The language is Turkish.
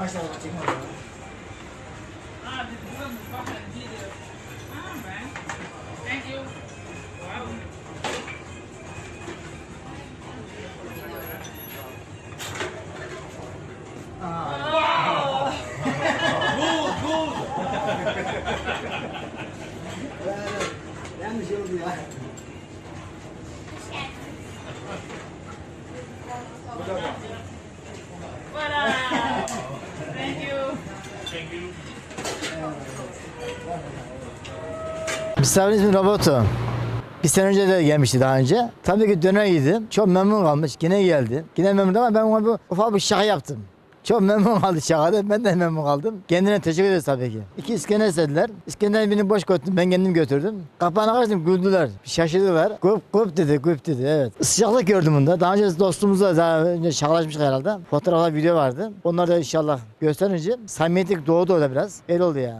Maşallah kim var? Abi. Ah ben. Thank you. Wow. Yanlış oldu ya. Misafirin ismi Roboto. Bir sene önce de gelmişti daha önce. Tabii ki döner yedim. Çok memnun kalmış. Yine geldi. Yine memnun ama ben ona bir ufak bir şaka yaptım. Çok memnun kaldı şakada. Ben de memnun kaldım. Kendine teşekkür ederiz tabii ki. İki İskender istediler. İskender'in birini boş götürdüm. Ben kendim götürdüm. Kapağına karşıdım güldüler. Şaşırdılar. Gup gup dedi gup dedi evet. Sıcaklık gördüm bunda. Daha önce dostumuzla daha önce şakalaşmıştık herhalde. Fotoğraflar video vardı. Onları da inşallah gösterince samimiyetlik doğdu orada biraz. Öyle oldu yani.